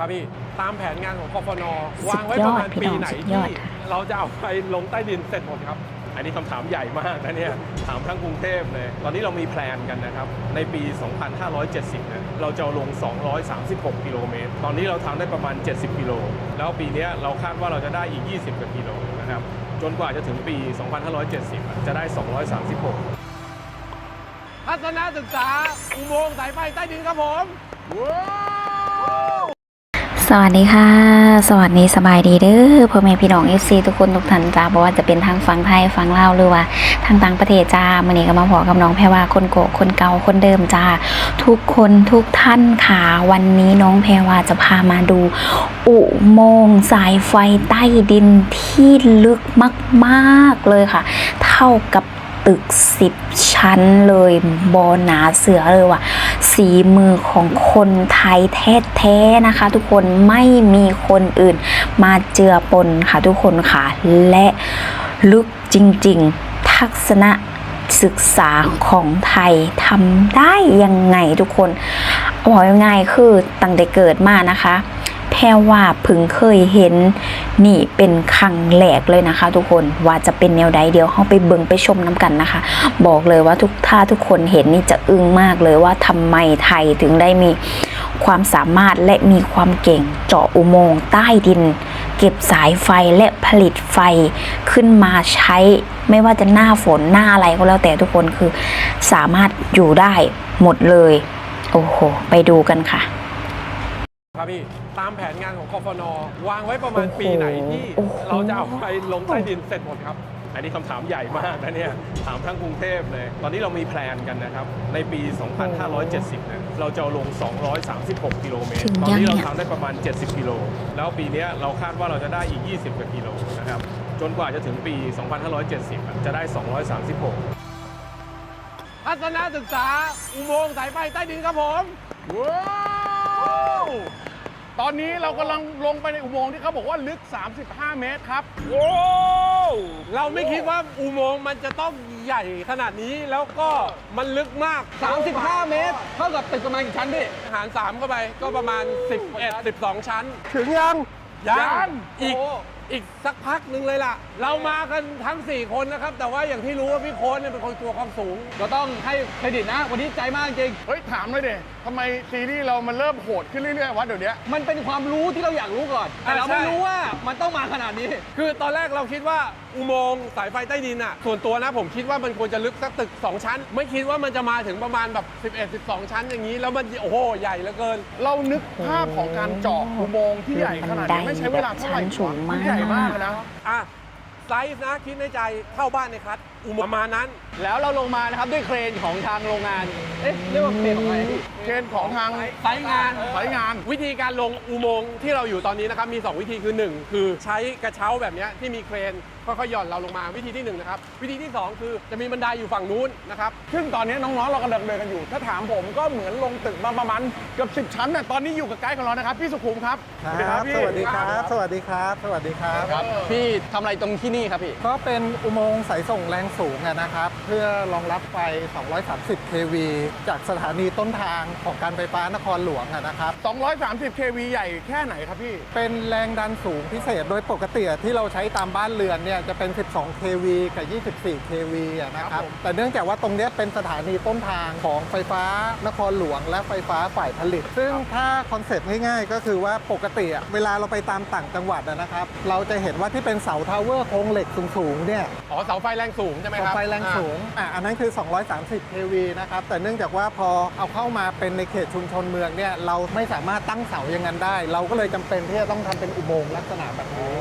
ครับพี่ ตามแผนงานของกฟนวางไว้สุดยปอดระมาณพี่ปีน้องไหนสุดยที่อดเราจะเอาไปลงใต้ดินเสร็จหมดครับ อันนี้คำถามใหญ่มากนะเนี่ยถามทั้งกรุงเทพเลย ตอนนี้เรามีแพลนกันนะครับ ในปี 2570เนี่ยเราจะเอาลง 236 กิโลเมตร ตอนนี้เราทำได้ประมาณ 70 กิโล แล้วปีเนี้ยเราคาดว่าเราจะได้อีก 20กว่ากิโลนะครับจนกว่าจะถึงปี 2570อะจะได้ 236 ทัศนศึกษาอุโมงค์สายไฟใต้ดินครับผม สวัสดีค่ะ สวัสดีสบายดีเด้อพ่อแม่พี่น้อง FC ทุกคนทุกท่านจ้าบอกว่าจะเป็นทางฝั่งไทยฝั่งลาวหรือว่าทางต่างประเทศจ้ามื่อนี้ก็มาพอกับน้องแพรว่าคนโกะคนเก่าคนเดิมจ้าทุกคนทุกท่านค่ะวันนี้น้องแพรว่าจะพามาดู อุโมงค์สายไฟใต้ดินที่ลึกมาก ๆเลยค่ะ เท่ากับ ตึกสิบชั้นเลยบอหนาเสือเลยว่ะสีมือของคนไทยแท้ๆนะคะ ทุกคนไม่มีคนอื่นมาเจือปนค่ะทุกคนค่ะ และลึกจริงๆ ทัศนะศึกษาของไทยทำได้ยังไงทุกคนบอกยังไงคือตั้งแต่เกิดมานะคะ แพรว่าพึงเคยเห็นนี่เป็นครั้งแรกเลยนะคะ ทุกคนว่าจะเป็นแนวใดเดี๋ยวเข้าไปเบิงไปชมน้ำกันนะคะ บอกเลยว่าทุกถ้าทุกคนเห็นนี่จะอึ้งมากเลยว่าทำไมไทยถึงได้มีความสามารถและมีความเก่งเจาะอุโมงค์ใต้ดิน เก็บสายไฟและผลิตไฟขึ้นมาใช้ ไม่ว่าจะหน้าฝนหน้าอะไรก็แล้วแต่ทุกคนคือสามารถอยู่ได้หมดเลย โอ้โห ไปดูกันค่ะ ครับพี่ ตามแผนงานของกฟน วางไว้ประมาณปีไหนที่โอ้โหเราจะเอาไปลงใต้ดินเสร็จหมดครับ อันนี้คำถามใหญ่มากนะเนี่ย ถามทั้งกรุงเทพเลย ตอนนี้เรามีแพลนกันนะครับ ในปี 2570เนี่ยเราจะเอาลง 236 กิโลเมตรถึงตอนยังนี้เราเนี่ยทำได้ประมาณ 70 กิโล แล้วปีเนี้ยเราคาดว่าเราจะได้อีก 20กว่ากิโลนะครับ จนกว่าจะถึงปี 2570อะจะได้ 236ทัศนศึกษา อุโมงค์สายไฟใต้ดินครับผม ว้าว ตอนนี้เรากำลังลงไปในอุโมงค์ที่เขาบอกว่าลึก 35 เมตรครับว้าวเราไม่คิดว่าอุโมงค์มันจะต้องใหญ่ขนาดนี้แล้วก็มันลึกมาก 35 เมตร เท่ากับตึกประมาณกี่ชั้นพี่หาร3เข้าไปก็ประมาณ 11 12 ชั้น ถึงยัง ยัง อีก โอีกสักพักหนึ่งเลยล่ะ เรามากันทั้ง 4 คนนะครับ แต่ว่าอย่างที่รู้ว่าพี่โค้ดเนี่ยเป็นคนกลัวความสูงก็ต้องให้เครดิตนะ วันนี้ใจมากจริง เฮ้ย ถามเลยเดทำไมซีรีส์เรามันเริ่มโหดขึ้นเรื่อยๆวะเดี๋ยวนี้มันเป็นความรู้ที่เราอยากรู้ก่อน แต่เราใช่ไม่รู้ว่ามันต้องมาขนาดนี้ คือตอนแรกเราคิดว่าอุโมงค์สายไฟใต้ดินอะ ส่วนตัวนะผมคิดว่ามันควรจะลึกสักตึก 2 ชั้น ไม่คิดว่ามันจะมาถึงประมาณแบบ 11 12 ชั้นอย่างนี้ แล้วมันโอ้โหใหญ่เหลือเกิน เรานึกภาพของการเจาะอุโมงค์ที่ใหญ่ขนาดนี้ไม่ใช้เวลาเท่าไหร่ชั้นสูงมากนใหญ่มากเลยนะอะ ไซส์นะ คิดในใจเท่าบ้านในคัดอุโมงค์ประมาณนั้น แล้วเราลงมานะครับด้วยเครนของทางโรงงาน เอ๊ะเรียกว่าเครนของอะไรพี่เกณฑ์ของทางไซส์งานสายงาน วิธีการลงอุโมงค์ที่เราอยู่ตอนนี้นะครับมี 2 วิธีคือ 1 คือใช้กระเช้าแบบเนี้ยที่มีเครนค่อยๆหย่อนเราลงมาวิธีที่1นะครับวิธีที่ 2 คือจะมีบันไดอยู่ฝั่งนู้นนะครับซึ่งตอนนี้น้องๆเรากำลังเดินกันอยู่ ถ้าถามผมก็เหมือนลงตึกมาประมาณเกือบสิบชั้นน่ะตอนนี้อยู่กับไกด์ของเรานะครับพี่สุขุมครับครับพี่สวัสดีครับ สวัสดีครับ สวัสดีครับครับ พี่ทำอะไรตรงที่นี่ครับพี่ ก็เป็นอุโมงค์สายส่งแรงสูงอะนะครับ เพื่อรองรับไฟ 230 kV จากสถานีต้นทางของการไฟฟ้านครหลวงอะนะครับ 230 kV ใหญ่แค่ไหนครับพี่ เป็นแรงดันสูงพิเศษโดยปกติที่เราใช้ตามบ้านเรือนเนี่ยจะเป็น 12 kV กับ 24 kV อะนะคครัรับบผมแต่เนื่องจากว่าตรงเนี้ยเป็นสถานีต้นทางของไฟฟ้านครหลวง และไฟฟ้าฝ่ายผลิต ซึ่งถ้าคอนเซ็ปต์ง่ายๆ ก็คือว่าปกติอะเวลาเราไปตามต่างจังหวัดอะนะครับ เราจะเห็นว่าที่เป็นเสาทาวเวอร์โครงเหล็กสูงๆเนี่ย อ๋อ เสาไฟแรงสูงใช่ไหมเสาครับไฟแรงสูงอะอันนั้นคือ 230 kV นะครับ แต่เนื่องจากว่าพอเอาเข้ามาเป็นในเขตชุมชนเมืองเนี่ยเราไม่สามารถตั้งเสาอย่างนั้นได้ เราก็เลยจำเป็นที่จะต้องทำเป็นอุโมงค์ลักษณะแบบนี้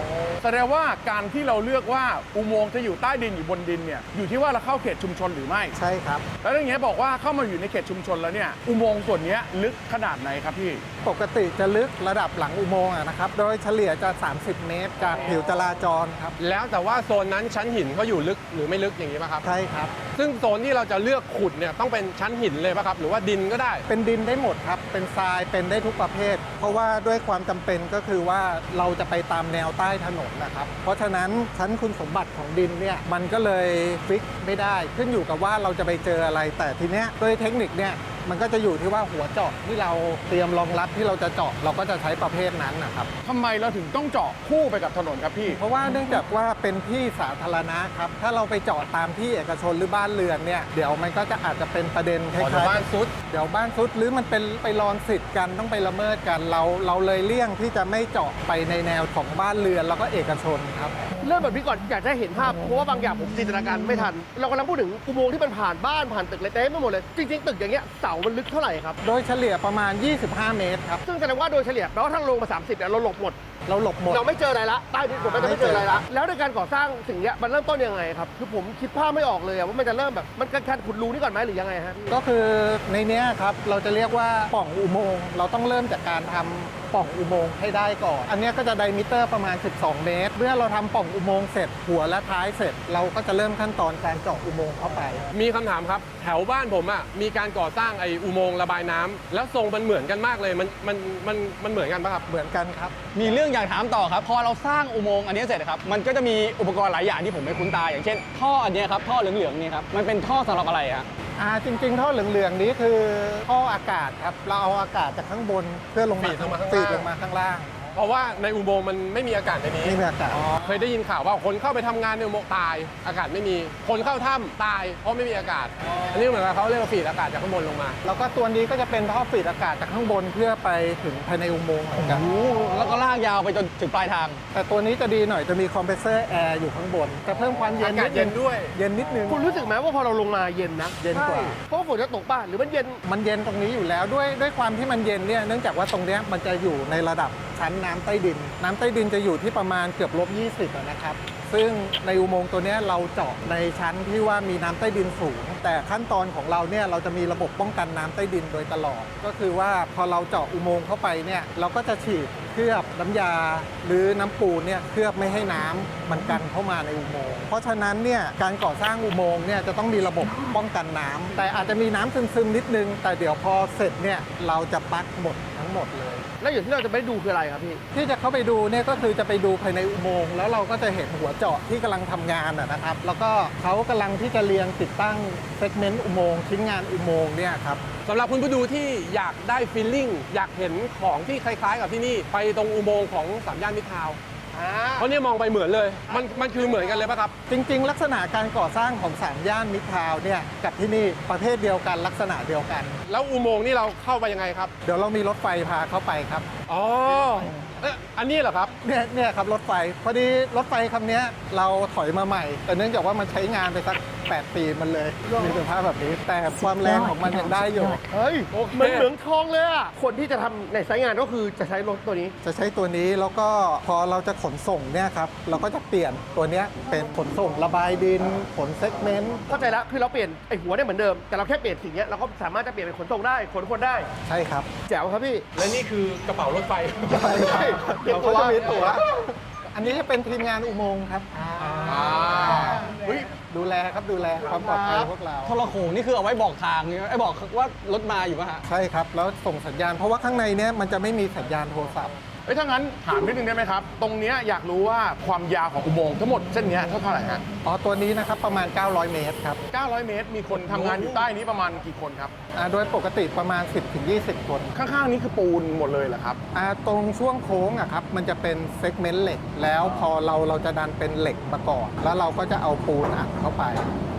แสดงว่าการที่เราเลือกว่าอุโมงค์จะอยู่ใต้ดินอยู่บนดินเนี่ยอยู่ที่ว่าเราเข้าเขตชุมชนหรือไม่ ใช่ครับ แล้วอย่างเงี้ยบอกว่าเข้ามาอยู่ในเขตชุมชนแล้วเนี่ยอุโมงค์ส่วนเนี้ยลึกขนาดไหนครับพี่ ปกติจะลึกระดับหลังอุโมงค์อะนะครับ โดยเฉลี่ยจะ 30 เมตร จากผิวจราจรครับ แล้วแต่ว่าโซนนั้นชั้นหินเขาอยู่ลึกหรือไม่ลึกอย่างนี้ป่ะครับ ใช่ครับ ซึ่งโซนที่เราจะเลือกขุดเนี่ยต้องเป็นชั้นหินเลยป่ะครับ หรือว่าดินก็ได้ เป็นดินได้หมดครับ เป็นทราย เป็นได้ทุกประเภท เพราะว่าด้วยความจำเป็นก็คือว่าเราจะไปตามแนวใต้ถนนนะครับ เพราะฉะนั้นชั้นคุณสมบัติของดินเนี่ยมันก็เลยฟิกไม่ได้ขึ้นอยู่กับว่าเราจะไปเจออะไรแต่ทีเนี้ยโดยเทคนิคเนี่ยมันก็จะอยู่ที่ว่าหัวเจาะที่เราเตรียมรองรับที่เราจะเจาะเราก็จะใช้ประเภทนั้นนะครับ ทำไมเราถึงต้องเจาะคู่ไปกับถนนครับพี่ เพราะว่าเนื่องจากว่าเป็นที่สาธารณะครับ ถ้าเราไปเจาะตามที่เอกชนหรือบ้านเรือนเนี่ยเดี๋ยวมันก็จะอาจจะเป็นประเด็นคล้ายๆ บ้านซุด เดี๋ยวบ้านซุดหรือมันเป็นไปรอนสิทธิ์กันต้องไปละเมิดกันเราเราเลยเลี่ยงที่จะไม่เจาะไปในแนวของบ้านเรือนแล้วก็เอกชนครับ เริ่มแบบนี้ก่อนอยากจะให้เห็นภาพเพราะว่าบางอย่างผมจินตนาการไม่ทัน เรากำลังพูดถึงอุโมงค์ที่มันผ่านบ้านผ่านตึกอะไรเต็มไปหมดเลย จริงๆ ตึกอย่างเงี้ยเสามันลึกเท่าไหร่ครับ โดยเฉลี่ยประมาณ 25 เมตรครับ ซึ่งแสดงว่าโดยเฉลี่ยแปลว่าทางลงมา 30เนี่ยเราหลบหมด เราหลบหมด เราไม่เจออะไรละใต้ดินผมก็จะไม่เจออะไรละแล้วในการก่อสร้างสิ่งเนี้ยมันเริ่มต้นยังไงครับคือผมคิดภาพไม่ออกเลยอะว่ามันจะเริ่มแบบมันการขุดรูนี่ก่อนไหมหรือยังไงฮะพี่ก็คือในเนี้ยครับเราจะเรียกว่าปล่องอุโมงค์เราต้องเริ่มจากการทำปล่องอุโมงค์ให้ได้ก่อน อันเนี้ยก็จะไดมิเตอร์ประมาณ 12 เมตร เมื่อเราทำปล่องอุโมงค์เสร็จ หัวและท้ายเสร็จ เราก็จะเริ่มขั้นตอนการเจาะอุโมงค์เข้าไป มีคำถามครับ แถวบ้านผมอะ มีการก่อสร้างไอ้อุโมงค์ระบายน้ำแล้วทรงมันเหมือนกันมากเลย มัน มัน มัน มันเหมือนกันปะครับ เหมือนกันครับ มีเรื่องอยากถามต่อครับ พอเราสร้างอุโมงค์อันนี้เสร็จครับมันก็จะมีอุปกรณ์หลายอย่างที่ผมไม่คุ้นตาอย่างเช่น ท่ออันเนี้ยครับท่อเหลืองๆเนี่ยครับมันเป็นท่อสำหรับอะไรฮะอ่าจริงๆท่อเหลืองๆนี้คือท่ออากาศครับเราเอาอากาศจากข้างบนเพื่อลงมาฟีดลงมาข้างล่าง ฟีดลงมาข้างล่างเพราะว่าในอุโมงค์มันไม่มีอากาศในนี้นี่มีอากาศ เคยได้ยินข่าวว่าคนเข้าไปทำงานในอุโมงค์ตาย อากาศไม่มี คนเข้าถ้ำตาย เพราะไม่มีอากาศ อันนี้เหมือนกับเขาเรียกว่าฟีดอากาศจากข้างบนลงมา แล้วก็ตัวนี้ก็จะเป็นท่อฟีดอากาศจากข้างบนเพื่อไปถึงภายในอุโมงค์เหมือนกัน แล้วก็ลากยาวไปจนถึงปลายทาง แต่ตัวนี้จะดีหน่อยจะมีคอมเพรสเซอร์แอร์อยู่ข้างบนจะเพิ่มความเย็นอากาศเย็นด้วย เย็นนิดนึง คุณรู้สึกไหมว่าพอเราลงมาเย็นนะเย็นกว่า ใช่เพราะว่าฝนจะตกป่ะหรือมันเย็น มันเย็นตรงนี้อยู่แล้วด้วยด้วยความที่มันเย็นเนี่ยเนื่องจากว่าตรงเนี้ยมันจะอยู่ในระดับ ชั้นน้ำใต้ดิน น้ำใต้ดินจะอยู่ที่ประมาณเกือบลบ 20อะนะครับ ซึ่งในอุโมงค์ตัวเนี้ยเราเจาะในชั้นที่ว่ามีน้ำใต้ดินสูง แต่ขั้นตอนของเราเนี่ยเราจะมีระบบป้องกันน้ำใต้ดินโดยตลอด ก็คือว่าพอเราเจาะอุโมงค์เข้าไปเนี่ยเราก็จะฉีดเคลือบน้ำยา หรือน้ำปูนเนี่ยเคลือบไม่ให้น้ำมันกันเข้ามาในอุโมงค์เพราะฉะนั้นเนี่ยการก่อสร้างอุโมงค์เนี่ยจะต้องมีระบบป้องกันน้ำแต่อาจจะมีน้ำซึมๆนิดนึง แต่เดี๋ยวพอเสร็จเนี่ยเราจะปักหมดทั้งหมดเลย แล้วอย่างที่เราจะไปดูคืออะไรครับพี่ ที่จะเข้าไปดูเนี่ยก็คือจะไปดูภายในอุโมงค์แล้วเราก็จะเห็นหัวเจาะที่กำลังทำงานอะนะครับ แล้วก็เขากำลังที่จะเรียงติดตั้งเซกเมนต์อุโมงค์ชิ้นงานอุโมงค์เนี่ยครับ สำหรับคุณผู้ดูที่อยากได้ฟีลลิ่งอยากเห็นของที่คล้ายๆ กับที่นี่ ไปตรงอุโมงค์ของสามย่านมิตรทาวน์ เพราะเนี่ยมองไปเหมือนเลย มันมันคือเหมือนกันเลยปะครับ จริง ๆ ลักษณะการก่อสร้างของสามย่านมิตรทาวน์เนี่ยกับที่นี่ประเภทเดียวกันลักษณะเดียวกัน แล้วอุโมงค์นี่เราเข้าไปยังไงครับ เดี๋ยวเรามีรถไฟพาเข้าไปครับ อ๋อเอ๊ะอันนี้เหรอครับ เนี่ยเนี่ยครับรถไฟ พอดีรถไฟคำเนี้ยเราถอยมาใหม่ แต่เนื่องจากว่ามันใช้งานไปสัก8 ปีมันเลย มีสภาพแบบนี้ แต่ความแรงของมันยังได้อยู่ เฮ้ยโอเคเหมือนเหมืองทองเลยอะคนที่จะทำในสายงานก็คือจะใช้รถตัวนี้ จะใช้ตัวนี้แล้วก็พอเราจะขนส่งเนี่ยครับ เราก็จะเปลี่ยนตัวเนี้ยเป็นขนส่งระบายดิน ขนเซกเมนต์ เข้าใจแล้วคือเราเปลี่ยนไอหัวได้เหมือนเดิม แต่เราแค่เปลี่ยนสิ่งเนี้ยเราก็สามารถจะเปลี่ยนเป็นขนส่งได้ขนคนได้ ใช่ครับ แจ๋วครับพี่ และนี่คือกระเป๋ารถไฟ ใช่ครับเก็บเราตัก็วจะมีตั๋ว อันนี้จะเป็นทีมงานอุโมงค์ครับเฮ้ย ดูแลครับดูแลความปลอดภัยพวกเรา โทรโขงนี่คือเอาไว้บอกทางใช่ไหมไอ้บอกว่ารถมาอยู่ป่ะฮะ ใช่ครับ แล้วส่งสัญญาณ เพราะว่าข้างในเนี้ยมันจะไม่มีสัญญาณโทรศัพท์เอ้ยถ้างั้นถามนิดนึงได้ไหมครับ ตรงเนี้ยอยากรู้ว่าความยาวของอุโมงค์ทั้งหมดเส้นเนี้ยเท่าไหร่ฮะอ๋อตัวนี้นะครับประมาณ 900 เมตรครับ900 เมตร มีคนทำงานอยู่ใต้นี้ประมาณกี่คนครับอ่าโดยปกติประมาณ 10-20 คนข้างๆนี้คือปูนหมดเลยเหรอครับ อ่าตรงช่วงโค้งอะครับมันจะเป็นเซกเมนต์เหล็ก แล้วพอเราเราจะดันเป็นเหล็กมาก่อนแล้วเราก็จะเอาปูนอัดเข้าไป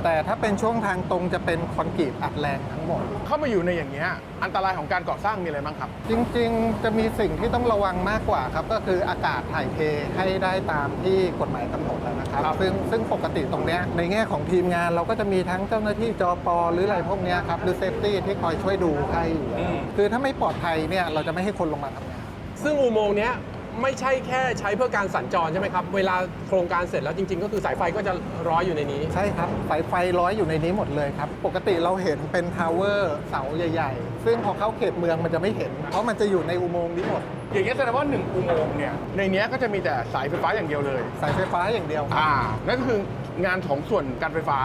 แต่ถ้าเป็นช่วงทางตรงจะเป็นคอนกรีตอัดแรงทั้งหมด เข้ามาอยู่ในอย่างเงี้ยอันตรายของการก่อสร้างมีอะไรบ้างครับ จริงๆ จะมีสิ่งที่ต้องระวังมากกว่าครับ ก็คืออากาศถ่ายเทให้ได้ตามที่กฎหมายกำหนดแล้วนะครับ ครับ ซึ่งซึ่งปกติตรงเนี้ยในแง่ของทีมงานเราก็จะมีทั้งเจ้าหน้าที่จอปอหรืออะไรพวกเนี้ยครับหรือเซฟตี้ที่คอยช่วยดูให้อยู่แล้วคือถ้าไม่ปลอดภัยเนี่ยเราจะไม่ให้คนลงมาทำงาน ซึ่งอุโมงค์เนี้ย ไม่ใช่แค่ใช้เพื่อการสัญจรใช่ไหมครับ เวลาโครงการเสร็จแล้วจริง ๆ ก็คือสายไฟก็จะร้อยอยู่ในนี้ ใช่ครับสายไฟร้อยอยู่ในนี้หมดเลยครับ ปกติเราเห็นเป็นทาวเวอร์เสาใหญ่ ๆ ซึ่งพอเข้าเขตเมืองมันจะไม่เห็น เพราะมันจะอยู่ในอุโมงค์นี้หมด อย่างเงี้ยแสดงว่าหนึ่งอุโมงค์เนี่ยในเนี้ยก็จะมีแต่สายไฟฟ้าอย่างเดียวเลย สายไฟฟ้าอย่างเดียวครับอ่า นั่นก็คือ งานของส่วนการไฟฟ้า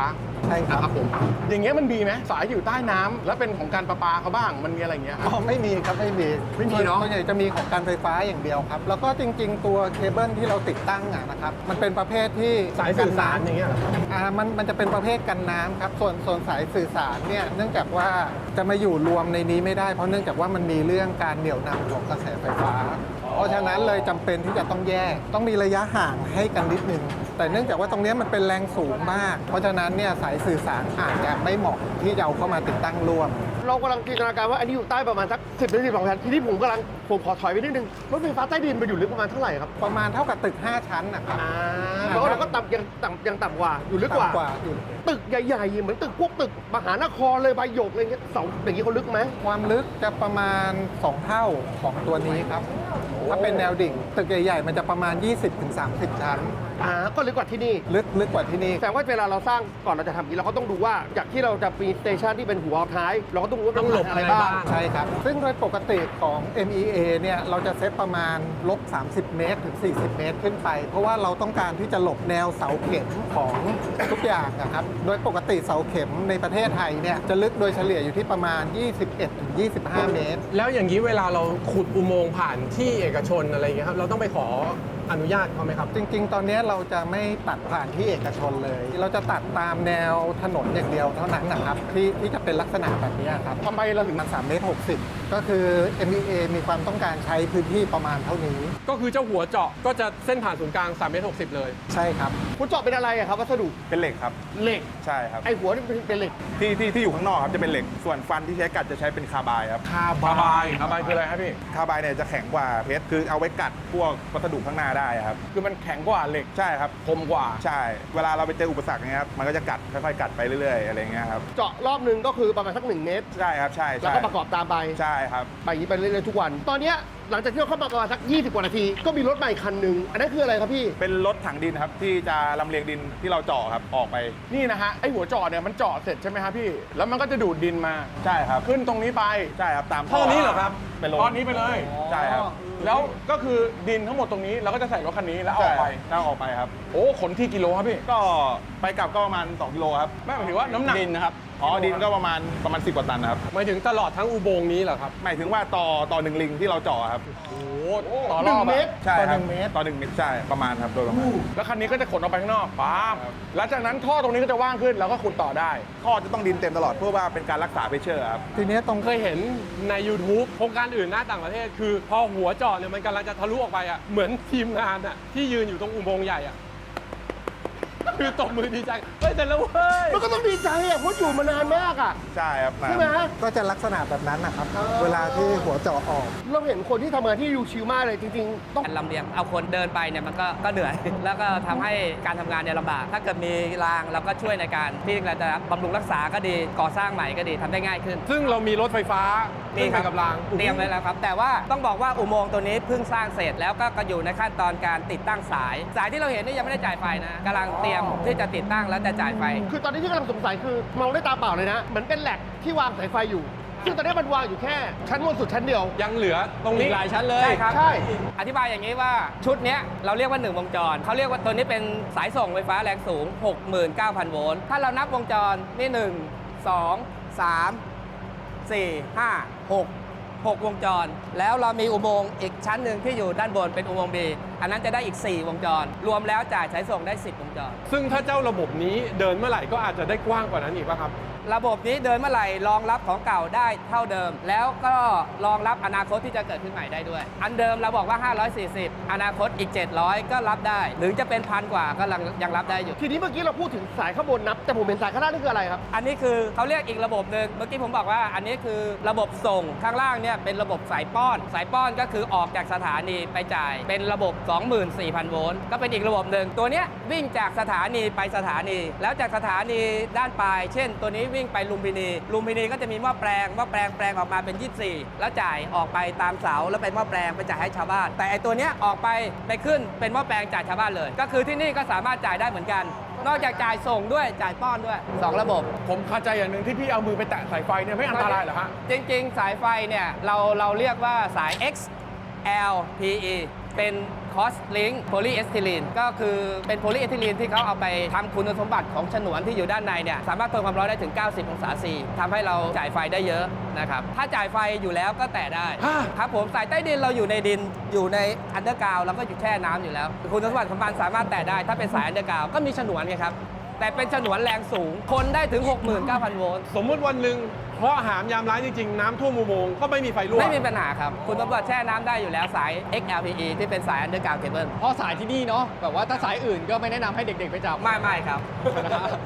ใช่ครับ นะครับผม อย่างเงี้ยมันมีไหมสายที่อยู่ใต้น้ำแล้วเป็นของการประปาเขาบ้างมันมีอะไรอย่างเงี้ย อ๋อไม่มีครับไม่มีไม่มีเนอะ ส่วนใหญ่จะมีของการไฟฟ้าอย่างเดียวครับ แล้วก็จริง ๆ ตัวเคเบิลที่เราติดตั้งอะนะครับมันเป็นประเภทที่สายสื่อสารอย่างเงี้ยเหรออ่ามันมันจะเป็นประเภทกันน้ำครับส่วนส่วนสายสื่อสารเนี่ยเนื่องจากว่าจะมาอยู่รวมในนี้ไม่ได้เพราะเนื่องจากว่ามันมีเรื่องการเหนี่ยวนำของกระแสไฟฟ้า เพราะฉะนั้นเลยจำเป็นที่จะต้องแยก ต้องมีระยะห่างให้กันนิดนึง แต่เนื่องจากว่าตรงเนี้ยมันเป็นแรงสูงมาก เพราะฉะนั้นเนี่ยสายสื่อสารอาจจะไม่เหมาะที่จะเอาเข้ามาติดตั้งร่วม เรากำลังจินตนาการว่าอันนี้อยู่ใต้ประมาณสักสิบถึงสิบสองชั้นทีนี้ผมกำลังผมขอถอยไปนิดนึงรถไฟฟ้าใต้ดินมันอยู่ลึกประมาณเท่าไหร่ครับประมาณเท่ากับตึก 5 ชั้นนะครับอ่าแล้วก็เราก็ต่ำยังต่ำยังต่ำกว่าอยู่ลึกกว่าต่ำกว่าอยู่ตึกใหญ่ๆเหมือนตึกพวกตึกมหานครเลยใบหยกอะไรเงี้ยเสาอย่างนี้เขาลึกไหมความลึกจะประมาณ 2 เท่าของตัวนี้ครับ ถ้าเป็นแนวดิ่ง ตึกใหญ่ๆ มันจะประมาณ 20-30 ชั้นอ่าก็ลึกกว่าที่นี่ ลึกลึกกว่าที่นี่แต่ว่าเวลาเราสร้างก่อนเราจะทำอย่างนี้เราก็ต้องดูว่าจากที่เราจะมีสเตชันที่เป็นหัวท้าย เราก็ต้องรู้ว่าต้องหลบอะไรบ้าง ใช่ครับ ซึ่งโดยปกติของ MEA เนี่ยเราจะเซตประมาณลบ 30 เมตรถึง 40 เมตรขึ้นไป เพราะว่าเราต้องการที่จะหลบแนวเสาเข็มของทุกอย่างนะครับ โดยปกติเสาเข็มในประเทศไทยเนี่ยจะลึกโดยเฉลี่ยอยู่ที่ประมาณ 21ถึง25 เมตร แล้วอย่างนี้เวลาเราขุดอุโมงค์ผ่านที่เอกชนอะไรอย่างเงี้ยครับเราต้องไปขอ อนุญาตเขาไหมครับ จริง ๆ ตอนนี้เราจะไม่ตัดผ่านที่เอกชนเลย เราจะตัดตามแนวถนนอย่างเดียวเท่านั้นนะครับที่ที่จะเป็นลักษณะแบบนี้ครับทำไมเราถึงมัน3เมตร60ก็คือ MEA มีความต้องการใช้พื้นที่ประมาณเท่านี้ ก็คือเจ้าหัวเจาะก็จะเส้นผ่านศูนย์กลาง3เมตร60 เลย ใช่ครับ คุณเจาะเป็นอะไรอะครับวัสดุเป็นเหล็กครับ เหล็ก ใช่ครับไอหัวนี่เป็นเป็นเหล็ก ที่ที่ที่อยู่ข้างนอกครับจะเป็นเหล็ก ส่วนฟันที่ใช้กัดจะใช้เป็นคาร์บายครับ คาบายคาบายคืออะไรครับพี่ คาร์บายเนี่ยจะแข็งกว่าเพชรคือเอาไว้กัดพวกวัสดุข้างหน้าได้ครับ คือมันแข็งกว่าเหล็ก ใช่ครับ คมกว่า ใช่ เวลาเราไปเจออุปสรรคเนี้ยครับ มันก็จะกัดค่อยๆกัดไปเรื่อยๆอะไรเงี้ยครับ เจาะรอบหนึ่งก็คือประมาณสักหนึ่งเมตร ใช่ครับ ใช่แล้วใช่ก็ประกอบตามไป ใช่ครับ ไปอย่างนี้ไปเรื่อยๆทุกวัน ตอนเนี้ย หลังจากที่เราเข้ามาประมาณสัก 20 กว่านาที ก็มีรถใหม่คันหนึ่งอันนั้นคืออะไรครับพี่ เป็นรถถังดินครับที่จะลำเลียงดินที่เราเจาะครับออกไปนี่นะฮะไอหัวเจาะเนี่ยมันเจาะเสร็จใช่ไหมครับพี่ แล้วมันก็จะดูดดินมาใช่ครับขึ้นตรงนี้ไปใช่ครับตามท่อนี้เหรอครับไปลงท่อนี้ไปเลยใช่ครับ แล้วก็คือดินทั้งหมดตรงนี้เราก็จะใส่รถคันนี้แล้วเอาออกไปใช่เอาออกไปครับ โอ้ขนที่กิโลครับพี่ก็ไปกลับก็ประมาณ2กิโลครับไม่หมายถึงว่าน้ำหนักดินนะครับอ๋อดินก็ประมาณประมาณ10กว่าตันนะครับหมายถึงตลอดทั้งอุโมงค์นี้เหรอครับหมายถึงว่าต่อต่อหนึ่งลิงที่เราเจาะครับโอ้ต่อหรนึ่องบเมอะตรใช่ต่อครับหนึ่งเมตร ต่อหนึ่งเมตรใช่ประมาณครับโดยประมาณ แล้วคันนี้ก็จะขนออกไปข้างนอกป๊าบแล้วจากนั้นท่อตรงนี้ก็จะว่างขึ้นแล้วก็ขุดต่อได้ ท่อจะต้องดินเต็มตลอดเพื่อว่าเป็นการรักษาเพชเชอร์ครับ ทีเนี้ยตรงเคยเห็นใน YouTube โครงการอื่นหน้าต่างประเทศ คือ พอหัวเจาะเนี่ยมันกำลังจะทะลุออกไปอะเหมือนทีมงานอะที่ยืนอยู่ตรงอุโมงค์ใหญ่อะ คือตบมือดีใจเฮ้ยแต่แล้วเว้ย มันก็ต้องดีใจอะเพราะอยู่มานานมากอะ ใช่ครับใช่ไหม ก็จะลักษณะแบบนั้นนะครับเวลาที่หัวเจาะออก เราเห็นคนที่ทำงานที่ยูชิลมากเลยจริง ๆ ต้องการลำเลียงเอาคนเดินไปเนี่ยมันก็ก็เหนื่อย แล้วก็ทำให้การทำงานเนี่ยลำบาก ถ้าเกิดมีรางเราก็ช่วยในการที่เราจะบำรุงรักษาก็ดีก่อสร้างใหม่ก็ดีทำได้ง่ายขึ้น ซึ่งเรามีรถไฟฟ้าขึ้นไปกับรางเตรียมไว้แล้วครับ แต่ว่าต้องบอกว่าอุโมงค์ตัวนี้เพิ่งสร้างเสร็จแล้วก็ก็อยู่ในขั้นตอนการติดตั้งสาย สายที่เราเห็นนี่ยังไม่ได้จ่ายไฟนะกำลังเตรียมที่จะติดตั้งแล้วจะจ่ายไฟ คือตอนนี้ที่กำลังสงสัยคือมองด้วยตาเปล่าเลยนะ เหมือนเป็นแหลกที่วางสายไฟอยู่ ซึ่งตอนนี้มันวางอยู่แค่ชั้นบนสุดชั้นเดียว ยังเหลือตรงอีนี้กหลายชั้นเลย ใช่ครับ ใช่ อธิบายอย่างนี้ว่าชุดเนี้ยเราเรียกว่า 1 วงจร เขาเรียกว่าตัวนี้เป็นสายส่งไฟฟ้าแรงสูง 69,000 โวลต์ ถ้าเรานับวงจรนี่ 1 2 3 4 5 6 6 วงจร แล้วเรามีอุโมงค์อีกชั้นหนึ่งที่อยู่ด้านบนเป็นอุโมงค์ B อันนั้นจะได้อีก 4 วงจร รวมแล้วจ่ายสายส่งได้ 10 วงจร ซึ่งถ้าเจ้าระบบนี้เดินเมื่อไหร่ก็อาจจะได้กว้างกว่านั้นอีกป่ะครับ ระบบนี้เดินเมื่อไหร่รองรับของเก่าได้เท่าเดิม แล้วก็รองรับอนาคตที่จะเกิดขึ้นใหม่ได้ด้วย อันเดิมเราบอกว่า 540 อนาคตอีก 700 ก็รับได้ หรือจะเป็นพันกว่าก็ยังยังรับได้อยู่ ทีนี้เมื่อกี้เราพูดถึงสายข้างบนนับ แต่ผมเห็นสายข้างล่างนี่คืออะไรครับ อันนี้คือเขาเรียกอีกระบบหนึ่งเมื่อกี้ผมบอกว่าอันนี้คือระบบส่งข้างล่างเนี่ยเป็นระบบสายป้อน สายป้อนก็คือออกจากสถานีไปจ่าย เป็นระบบ24,000 โวลต์ ก็เป็นอีกระบบหนึ่ง ตัวเนี้ยวิ่งจากสถานีไปสถานี แล้วจากสถานีด้านปลาย เช่น ตัวนี้วิ่งไปลุมพินี ลุมพินีก็จะมีหม้อแปลง หม้อแปลงแปลงออกมาเป็น 24 แล้วจ่ายออกไปตามเสา แล้วเป็นหม้อแปลงไปจ่ายให้ชาวบ้าน แต่ไอตัวเนี้ยออกไปไปขึ้นเป็นหม้อแปลงจ่ายชาวบ้านเลย ก็คือที่นี่ก็สามารถจ่ายได้เหมือนกัน นอกจากจ่ายส่งด้วยจ่ายป้อนด้วยสองระบบ ผมคาใจอย่างหนึ่งที่พี่เอามือไปแตะสายไฟเนี่ยไม่อันตรายเหรอฮะ จริง ๆ สายไฟเนี่ยเราเราเรียกว่าสาย X XLPE เป็น คอสลิงโพลีเอสทิลีนก็คือเป็นโพลีเอสทิลีนที่เขาเอาไปทำคุณสมบัติของฉนวนที่อยู่ด้านในเนี่ยสามารถทนความร้อนได้ถึง 90 องศาซีทำให้เราจ่ายไฟได้เยอะนะครับถ้าจ่ายไฟอยู่แล้วก็แตะได้ ครับผมสายใต้ดินเราอยู่ในดินอยู่ในอันเดอร์กราวแล้วก็อยู่แช่น้ำอยู่แล้ว คุณสมบัติของมันสามารถแตะได้ ถ้าเป็นสายอันเดอร์กราวก็มีฉนวนไงครับ แต่เป็นฉนวนแรงสูงทนได้ถึง 69,000 โวลต์สมมุติวันหนึ่งเพราะหามยามร้ายจริงๆ น้ำท่วมอุโมงค์ก็ไม่มีไฟรั่วไม่มีปัญหาครับ คุณสมบัติแช่น้ำได้อยู่แล้วสาย XLPE ที่เป็นสายอันเดอร์กราวเคเบิลเพราะสายที่นี่เนาะแบบว่าถ้าสายอื่นก็ไม่แนะนำให้เด็กๆไปจับ ไม่ไม่ครับ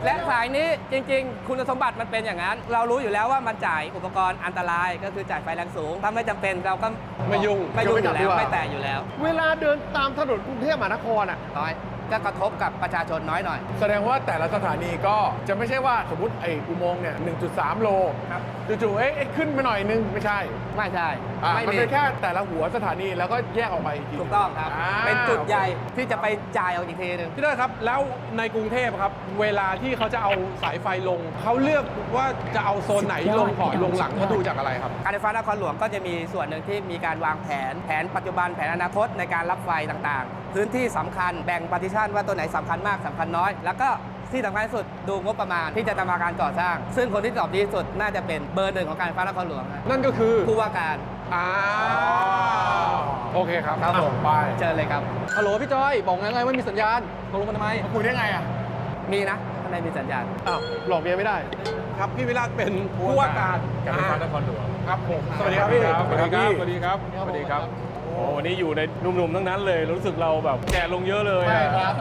และสายนี้จริงๆ คุณสมบัติมันเป็นอย่างนั้น เรารู้อยู่แล้วว่ามันจ่ายอุปกรณ์อันตรายก็คือจ่ายไฟแรงสูงถ้าไม่จำเป็นเราก็ไม่ยุ่งไม่ยุ่งอยู่ไม่แล้วจับดีกว่าไม่แตะอยู่แล้ว เวลาเดินตามถนนกรุงเทพมหานครอะ น้อย ก็กระทบกับประชาชนน้อยหน่อย แสดงว่าแต่ละสถานีก็จะไม่ใช่ว่าสมมติไอ้อุโมงค์เนี่ย 1.3 โลครับ จู่ๆเอ๊ะเอ๊ะขึ้นไปหน่อยนึง ไม่ใช่ไม่ใช่อะไม่มันมีเป็นแค่แต่ละหัวสถานีแล้วก็แยกออกไปอีกทีถูกต้องครับาเป็นจุดใหญ่ที่จะไปจ่ายเอาอีกทีหนึง พี่เลิศครับ แล้วในกรุงเทพครับ เวลาที่เขาจะเอาสายไฟลง เขาเลือกว่าจะเอาโซนไหนลงก่อนลงหลังเขาดูจากอะไรครับ การไฟฟ้านครหลวงก็จะมีส่วนหนึ่งที่มีการวางแผน แผนปัจจุบันแผนอนาคตในการรับไฟต่างๆ พื้นที่สำคัญแบ่งปฏิชันว่าตัวไหนสำคัญมากสำคัญน้อย แล้วก็ที่สำคัญที่สุดดูงบประมาณที่จะดำเนินการก่อสร้าง ซึ่งคนที่ตอบดีที่สุดน่าจะเป็นเบอร์หนึ่งของการไฟฟ้านครหลวงฮะนั่นก็คือผู้ว่าการอ่าโอเคครับครับผมไปเจอเลยครับฮัลโหลพี่จอยบอกไงว่ามีสัญญาณตกลงมาทำไมคุยได้ไงอะมีนะข้างในมีสัญญาณอ้าวหลอกเมียไม่ได้ ครับพี่วิราชเป็นผู้ว่าการการไฟฟ้านครหลวงครับผมสวัสดีครับพี่สวัสดีครับพี่สวัสดีครับสวัสดีครับโอ้วันนี้อยู่ในหนุ่มๆทั้งนั้นเลย รู้สึกเราแบบแก่ลงเยอะเลยอะใช่ครับ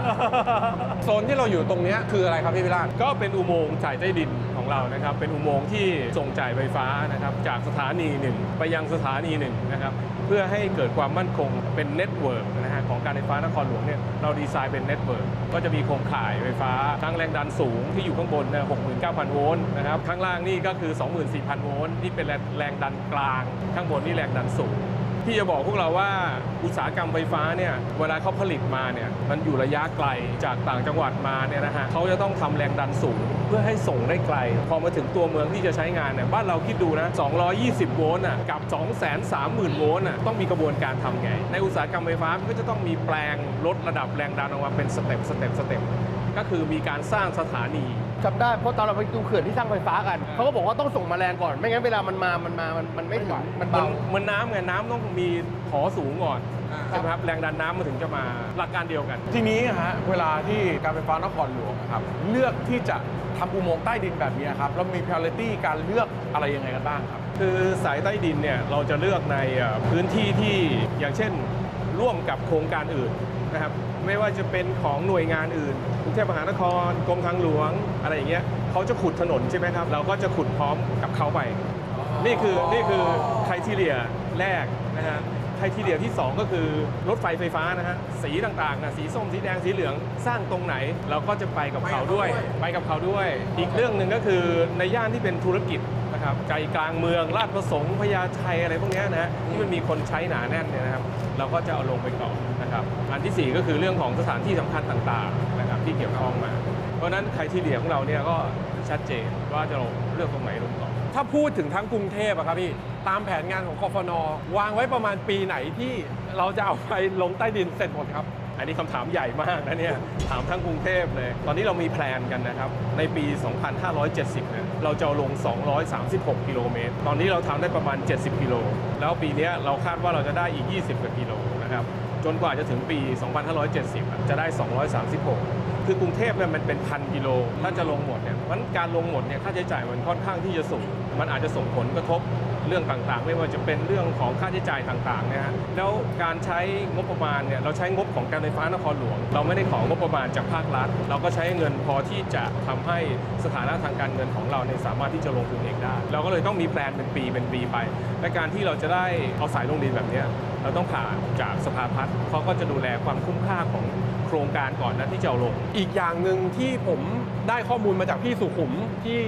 โซนที่เราอยู่ตรงเนี้ยคืออะไรครับพี่วิราช ก็เป็นอุโมงค์จ่ายใต้ดินของเรานะครับ เป็นอุโมงค์ที่ส่งจ่ายไฟฟ้านะครับ จากสถานีหนึ่งไปยังสถานีหนึ่งนะครับ เพื่อให้เกิดความมั่นคงเป็นเน็ตเวิร์กนะฮะของการไฟฟ้านครหลวงเนี่ยเราดีไซน์เป็นเน็ตเวิร์กก็จะมีโครงข่ายไฟฟ้าทั้งแรงดันสูงที่อยู่ข้างบนนะ69,000 โวลต์นะครับ ข้างล่างนี่ก็คือ 24,000 โวลต์ที่เป็นแรงแรงดันกลาง ข้างบนนี่แรงดันสูง ที่จะบอกพวกเราว่าอุตสาหกรรมไฟฟ้าเนี่ยเวลาเขาผลิตมาเนี่ยมันอยู่ระยะไกลจากต่างจังหวัดมาเนี่ยนะฮะเขาจะต้องทำแรงดันสูง เพื่อให้ส่งได้ไกล พอมาถึงตัวเมืองที่จะใช้งานเนี่ยบ้านเราคิดดูนะ 220 โวลต์อะกับ 230,000 โวลต์อะต้องมีกระบวนการทำไง ในอุตสาหกรรมไฟฟ้าก็จะต้องมีแปลงลดระดับแรงดันออกมาเป็นสเต็ปสเต็ปสเต็ป ก็คือมีการสร้างสถานี จำได้เพราะตอนเราไปดูเขื่อนที่สร้างไฟฟ้ากันเขาก็บอกว่าต้องส่งแมลงก่อน ไม่งั้นเวลามันมามันมามันมันไม่ถึงมันมันเบา เหมือนน้ำไงน้ำต้องมีขอสูงก่อนใช่ไหมครับแรงดันน้ำมันถึงจะมาหลักการเดียวกัน ทีนี้ฮะเวลาที่การไฟฟ้านครหลวงนะครับเลือกที่จะทำอุโมงค์ใต้ดินแบบนี้ครับแล้วมี priority การเลือกอะไรยังไงกันบ้างครับ คือสายใต้ดินเนี่ยเราจะเลือกในเอ่อพื้นที่ที่อย่างเช่น ร่วมกับโครงการอื่น นะครับไม่ว่าจะเป็นของหน่วยงานอื่นกรุงเทพมหานครกรมทางหลวงอะไรอย่างเงี้ยเขาจะขุดถนนใช่ไหมครับ เราก็จะขุดพร้อมกับเขาไป นี่คือนี่คือไครทีเรียแรกนะฮะไครทีเรียที่ 2 ก็คือรถไฟไฟฟ้านะฮะสีต่างๆนะสีส้มสีแดงสีเหลืองสร้างตรงไหน เราก็จะไปกับเขาด้วย ไปกับเขาด้วย อีกเรื่องหนึ่งก็คือในย่านที่เป็นธุรกิจนะครับใจกลางเมืองลาดประสงค์พญาไทอะไรพวกเนี้ยนะฮะที่มันมีคนใช้หนาแน่นเนี่ยนะครับ เราก็จะเอาลงไปก่อน นะครับอันทีสี่ 4 ก็คือเรื่องของสถานที่สำคัญต่างๆนะครับที่เกี่ยวข้องมา เพราะนั้นไครที่เรียของเราเนี่ยก็ชัดเจนว่าจะลงเลือกตรงไหนลงก่อนถ้าพูดถึงทั้งกรุงเทพอะครับพี่ตามแผนงานของกฟนวางไว้ประมาณปีไหนที่เราจะเอาไปลงใต้ดินเสร็จหมดครับ อันนี้คำถามใหญ่มากนะเนี่ยถามทั้งกรุงเทพเลย ตอนนี้เรามีแพลนกันนะครับ ในปี 2570 เนี่ยเราจะเอาลง 236 กิโลเมตร ตอนนี้เราทำได้ประมาณ 70 กิโล แล้วปีนี้เราคาดว่าเราจะได้อีก 20กว่ากิโลนะครับ นกว่าจะถึงปี 2570 จะได้ 236 คือกรุงเทพเนี่ยมันเป็นพันกิโล ถ้าจะลงหมดเนี่ยมันการลงหมดเนี่ยค่าใช้จ่ายมันค่อนข้างที่จะสูง มันอาจจะส่งผลกระทบ เรื่องต่างๆ ไม่ว่าจะเป็นเรื่องของค่าใช้จ่ายต่างๆนะฮะแล้วการใช้งบประมาณเนี่ยเราใช้งบของการไฟฟ้านครหลวง เราไม่ได้ของงบประมาณจากภาครัฐ เราก็ใช้เงินพอที่จะทำให้สถานะทางการเงินของเราเนี่ยสามารถที่จะลงทุนเองได้ เราก็เลยต้องมีแปลนเป็นปีเป็นปีไปและการที่เราจะได้เอาสายลงดินแบบนี้เราต้องผ่านจากสภาพัฒน์เขาก็จะดูแลความคุ้มค่าของโครงการก่อนนะที่จะเอาลง อีกอย่างหนึ่งที่ผมได้ข้อมูลมาจากพี่สุขุมที่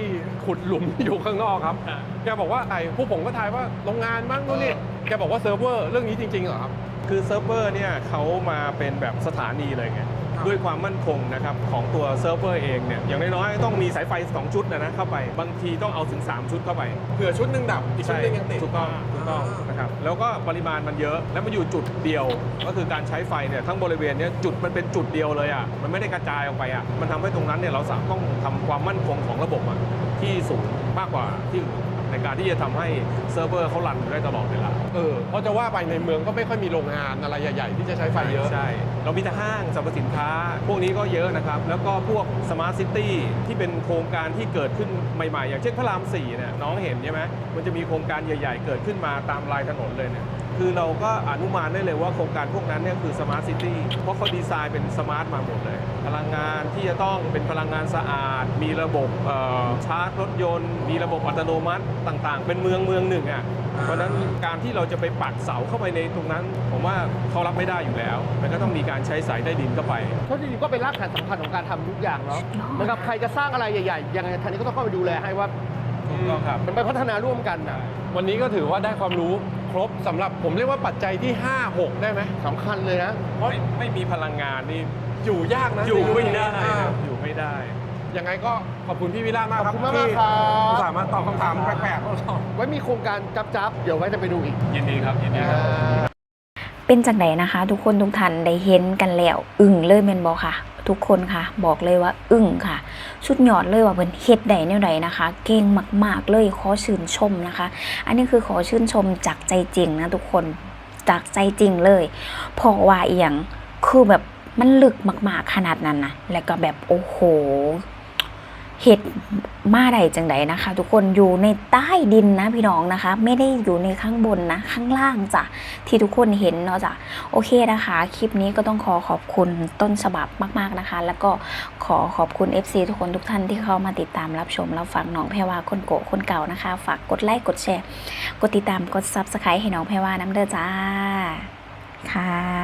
ขุดหลุมอยู่ข้างนอกครับ อ่าแกบอกว่าไอ้พวกผมก็ทายว่าโรงงานมั้งนู่นนี่แกบอกว่าเซิร์ฟเวอร์เรื่องนี้จริงๆเหรอครับ คือเซิร์ฟเวอร์เนี่ยเขามาเป็นแบบสถานีเลยไง ด้วยความมั่นคงนะครับของตัวเซิร์ฟเวอร์เองเนี่ยอย่างน้อยๆต้องมีสายไฟ 2 ชุดนะนะเข้าไป บางทีต้องเอาถึง 3 ชุดเข้าไปเผื่อชุดหนึ่งดับอีกชุดหนึ่งยังติดถูกต้องถูกต้องนะครับแล้วก็ปริมาณมันเยอะแล้วมันอยู่จุดเดียว ก็คือการใช้ไฟเนี่ยทั้งบริเวณเนี้ยจุดมันเป็นจุดเดียวเลยอะมันไม่ได้กระจายออกไปอะมันทำให้ตรงนั้นเนี่ยเราสามารถต้องทำความมั่นคงของระบบอะที่สูงมากกว่าที่อื่น ในการที่จะทำให้เซิร์ฟเวอร์เขารันอยู่ได้ตลอดเวลาเออเพราะจะว่าไปในเมืองก็ไม่ค่อยมีโรงงานอะไรใหญ่ ๆ ที่จะใช้ไฟเยอะ ใช่ เรามีแต่ห้างสรรพสินค้า พวกนี้ก็เยอะนะครับ แล้วก็พวกสมาร์ทซิตี้ที่เป็นโครงการที่เกิดขึ้นใหม่ ๆ อย่างเช่นพระราม4เนี่ยน้องเห็นใช่ไหมมันจะมีโครงการใหญ่ ๆ เกิดขึ้นมาตามรายถนนเลยเนี่ย คือเราก็อนุมานได้เลยว่าโครงการพวกนั้นเนี่ยคือสมาร์ทซิตี้เพราะเขาดีไซน์เป็นสมาร์ทมาหมดเลย พลังงานที่จะต้องเป็นพลังงานสะอาด มีระบบเอ่อชาร์จรถยนต์ มีระบบอัตโนมัติต่างๆ เป็นเมืองเมืองหนึ่งอะเพราะฉะนั้นการที่เราจะไปปักเสาเข้าไปในตรงนั้น ผมว่าเขารับไม่ได้อยู่แล้ว มันก็ต้องมีการใช้สายใต้ดินเข้าไปเพราะจริงๆก็เป็นรากฐานสำคัญของการทำทุกอย่างเนาะเหมือนกับใครจะสร้างอะไรใหญ่ๆยังไงทางนี้ก็ต้องเข้าไปดูแลให้ว่าถูกต้องครับ มันไปพัฒนาร่วมกันนะวันนี้ก็ถือว่าได้ความรู้ ครบสำหรับผมเรียกว่าปัจจัยที่ 5 6 ได้ไหมสำคัญเลยนะไม่ไม่มีพลังงานนี่อยู่ยากนะอยู่ไม่ได้อ่านะอยู่ไม่ได้ ยังไงก็ขอบคุณพี่วิลาศมากครับขอบคุณมากๆที่ครับอุตสามารถตอบคำถามแปลกๆของเราไว้มีโครงการจับๆเดี๋ยวไว้จะไปดูอีกยินดีครับยินดีครับ เป็นจังไดนะคะ ทุกคนทุกท่านได้เห็นกันแล้ว อึ้งเลยแม่นบอกค่ะ ทุกคนค่ะ บอกเลยว่า อึ้งค่ะ ชุดหยอดเลยว่าเป็นเฮ็ดใดแนวใดนะคะ เก่งมาก ๆ เลยขอชื่นชมนะคะ อันนี้คือขอชื่นชมจากใจจริงนะทุกคนจากใจจริงเลยพอว่าเอียงคือแบบมันลึกมาก ๆ ขนาดนั้นนะแล้วก็แบบโอ้โห เห็ดมาใดจังใดนะคะ ทุกคนอยู่ในใต้ดินนะพี่น้องนะคะ ไม่ได้อยู่ในข้างบนนะ ข้างล่างจ้ะที่ทุกคนเห็นเนาะจ้ะโอเคนะคะ คลิปนี้ก็ต้องขอขอบคุณต้นฉบับมาก ๆนะคะ แล้วก็ขอขอบคุณ FC ทุกคนทุกท่านที่เข้ามาติดตามรับชมรับฟังน้องแพรวาคนโกะคนเก่านะคะ ฝากกดไลค์กดแชร์ กดติดตามกด Subscribe ให้น้องแพรวาน้ำเด้อจ้าค่ะ